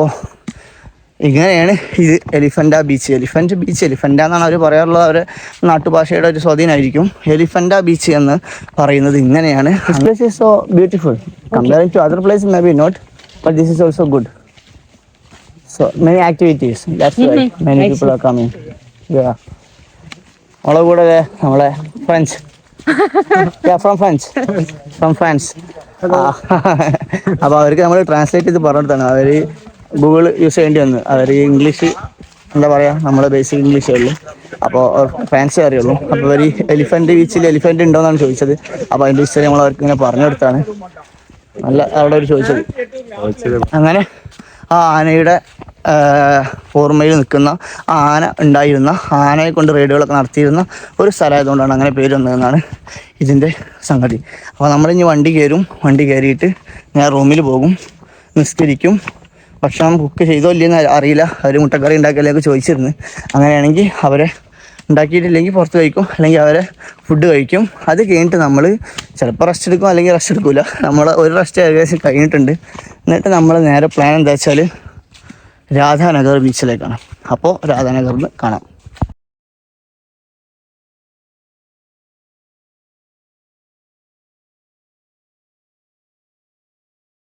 ഇങ്ങനെയാണ് ഇത് elephant beach elephant beach elephant എന്നാണ് അവർ പറയാറുള്ളത്. അവരെ നാട്ടുഭാഷയുടെ ഒരു സ്വാധീനമായിരിക്കും. എലിഫന്റ ബീച്ച് എന്ന് പറയുന്നത് ഇങ്ങനെയാണ്. Place is so beautiful comparing to other place may be not but this is also good so many activities that's why many people are coming നമ്മളെ കൂടെ നമ്മളെ friends from friends from France അപ്പൊ അവർക്ക് നമ്മൾ translate ചെയ്ത് പറഞ്ഞിട്ടാണ്. അവർ Google use ചെയ്യേണ്ടി വന്നു. അവർ ഇംഗ്ലീഷ് എന്താ പറയുക നമ്മുടെ ബേസിക് ഇംഗ്ലീഷേ ഉള്ളൂ. അപ്പോൾ ഫാൻസി അറിയുള്ളൂ. അപ്പോൾ അവർ എലിഫന്റ് ബീച്ചിൽ എലിഫന്റ് ഉണ്ടോയെന്നാണ് ചോദിച്ചത്. അപ്പോൾ അതിന്റെ ഹിസ്റ്ററി നമ്മൾ അവർക്ക് ഇങ്ങനെ പറഞ്ഞു കൊടുത്താണ് നല്ല അവിടെ ഒരു ചോദിച്ചത്. അങ്ങനെ ആ ആനയുടെ ഓർമ്മയിൽ നിൽക്കുന്ന ആന ഉണ്ടായിരുന്ന ആനയെ കൊണ്ട് റേഡുകളൊക്കെ നടത്തിയിരുന്ന ഒരു സ്ഥലമായതുകൊണ്ടാണ് അങ്ങനെ പേര് വന്നതെന്നാണ് ഇതിന്റെ സംഗതി. അപ്പോൾ നമ്മളിനി വണ്ടി കയറും. വണ്ടി കയറിയിട്ട് ഞാൻ റൂമിൽ പോകും. നിസ്കരിക്കും. ഭക്ഷണം കുക്ക് ചെയ്തോ ഇല്ലെന്ന് അറിയില്ല. അവർ മുട്ടക്കറി ഉണ്ടാക്കിയാലൊക്കെ ചോദിച്ചിരുന്നു. അങ്ങനെയാണെങ്കിൽ അവരെ ഉണ്ടാക്കിയിട്ടില്ലെങ്കിൽ പുറത്ത് കഴിക്കും. അല്ലെങ്കിൽ അവരെ ഫുഡ് കഴിക്കും. അത് കഴിഞ്ഞിട്ട് നമ്മൾ ചിലപ്പോൾ റെസ്റ്റ് എടുക്കും അല്ലെങ്കിൽ റെസ്റ്റ് എടുക്കില്ല നമ്മൾ ഒരു റെസ്റ്റ് ഏകദേശം കഴിഞ്ഞിട്ടുണ്ട്. എന്നിട്ട് നമ്മൾ നേരെ പ്ലാൻ എന്താ വെച്ചാൽ രാധാനഗർ ബീച്ചിലേക്കാണ് അപ്പോൾ രാധാനഗറിൽ കാണാം.